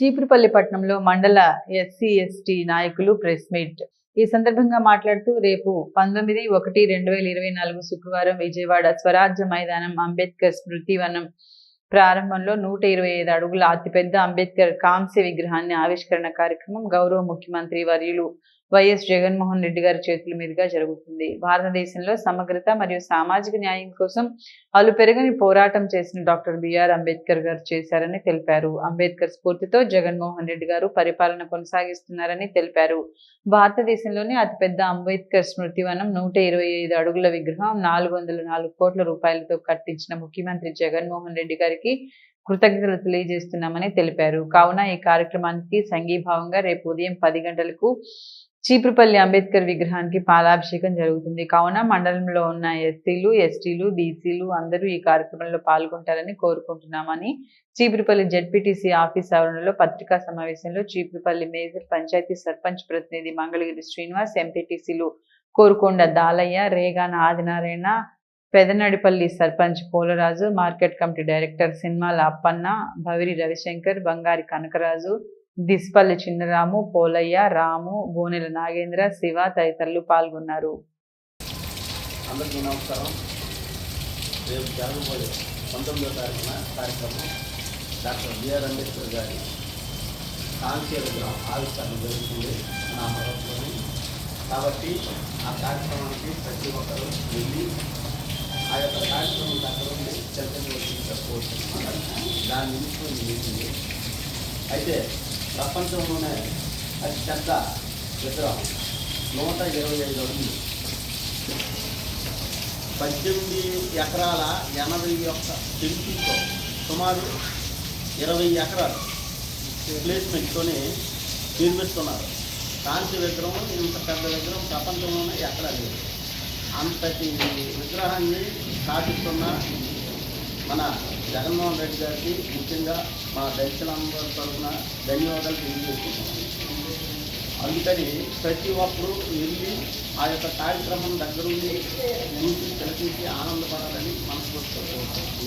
చీపురుపల్లి పట్టణంలో మండల SC ST నాయకులు ప్రెస్ మీట్. ఈ సందర్భంగా మాట్లాడుతూ రేపు పంతొమ్మిది ఒకటి రెండు వేల ఇరవై నాలుగు శుక్రవారం విజయవాడ స్వరాజ్య మైదానం అంబేద్కర్ స్మృతి వనం ప్రారంభంలో నూట ఇరవై ఐదు అడుగుల అతిపెద్ద అంబేద్కర్ కాంస్య విగ్రహాన్ని ఆవిష్కరణ కార్యక్రమం గౌరవ ముఖ్యమంత్రి వర్యులు వైఎస్ జగన్మోహన్ రెడ్డి గారి చేతుల మీదుగా జరుగుతుంది. భారతదేశంలో సమగ్రత మరియు సామాజిక న్యాయం కోసం అలు పెరగని పోరాటం చేసిన డాక్టర్ బిఆర్ అంబేద్కర్ గారు చేశారని తెలిపారు. అంబేద్కర్ స్ఫూర్తితో జగన్మోహన్ రెడ్డి గారు పరిపాలన కొనసాగిస్తున్నారని తెలిపారు. భారతదేశంలోని అతిపెద్ద అంబేద్కర్ స్మృతివనం నూట ఇరవై ఐదు అడుగుల విగ్రహం నాలుగు వందల నాలుగు కోట్ల రూపాయలతో కట్టించిన ముఖ్యమంత్రి జగన్మోహన్ రెడ్డి గారికి కృతజ్ఞతలు తెలియజేస్తున్నామని తెలిపారు. కావున ఈ కార్యక్రమానికి సంఘీభావంగా రేపు ఉదయం పది గంటలకు చీపురుపల్లి అంబేద్కర్ విగ్రహానికి పాలాభిషేకం జరుగుతుంది. కావున మండలంలో ఉన్న ఎస్సీలు ఎస్టీలు బీసీలు అందరూ ఈ కార్యక్రమంలో పాల్గొంటారని కోరుకుంటున్నామని చీపురుపల్లి జడ్పీటీసీ ఆఫీస్ ఆవరణలో పత్రికా సమావేశంలో చీపురుపల్లి మేజర్ పంచాయతీ సర్పంచ్ ప్రతినిధి మంగళగిరి శ్రీనివాస్ ఎంపీటీసీలు Korukonda Dalayya Regana Adinarayana Pedanadipalli sarpanch Polaraju market committee director సినిమాల అప్పన్న భవిరి రవిశంకర్ బంగారి కనకరాజు దిస్పల్లి చిన్నరాము పోలయ్య రాము బోనెల నాగేంద్ర శివ తదితరులు పాల్గొన్నారు. అందరికీ నమస్కారం. రేపు జరగబోయే పంతొమ్మిదో తారీఖున కార్యక్రమం డాక్టర్ బిఆర్ అంబేద్కర్ గారి కాంస్య విగ్రహం ఆవిష్కరణ జరుగుతుంది మన అమరావతిలోని కాబట్టి ఆ కార్యక్రమానికి ప్రతి ఒక్కరూ వెళ్ళి ఆ యొక్క కార్యక్రమం దగ్గర ఉండి చెల్లించవచ్చు దాని నుంచి అయితే ప్రపంచంలోనే అతిపెద్ద విగ్రహం. నూట ఇరవై ఐదు అడుగులు. పద్దెనిమిది ఎకరాల ఎనభై ఒక్క సెంటీతో సుమారు ఇరవై ఎకరాలు ప్లేస్మెంట్తోనే నిర్మిస్తున్నారు. కాంతి విగ్రహం ఇంత పెద్ద విగ్రహం ప్రపంచంలోనే ఎక్కడా లేదు. అంతటి విగ్రహాన్ని స్థాపిస్తున్న మన జగన్మోహన్ రెడ్డి గారికి ముఖ్యంగా మా దళితులందరి తరఫున ధన్యవాదాలు తెలియజేస్తున్నాం. అందుకని ప్రతి ఒక్కరూ వెళ్ళి ఆ యొక్క కార్యక్రమం దగ్గరుండి చూసి తిలకించి ఆనందపడాలని మనస్ఫూర్తిగా కోరుతున్నాం